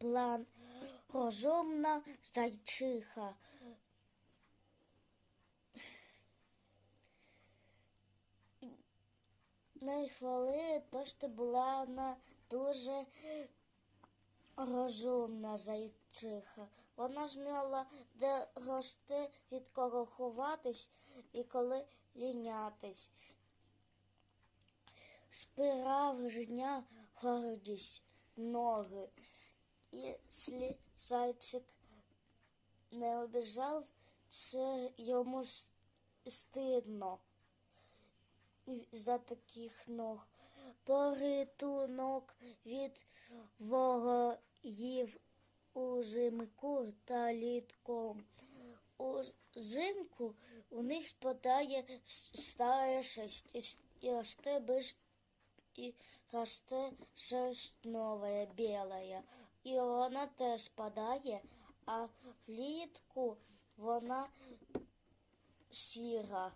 план. Розумна зайчиха. Не хвали, то ти була вона дуже розумна зайчиха. Вона знала, де рости, від кого ховатись і коли лінятись. Справжня гордість ноги. Якщо зайчик не обіжав, це йому стидно за таких ног. Порятунок від ворогів узимку та літком. Узимку у них спадає с- стара шерсть, і росте і росте шерсть новая, белая. І вона теж спадає, а влітку вона сіра.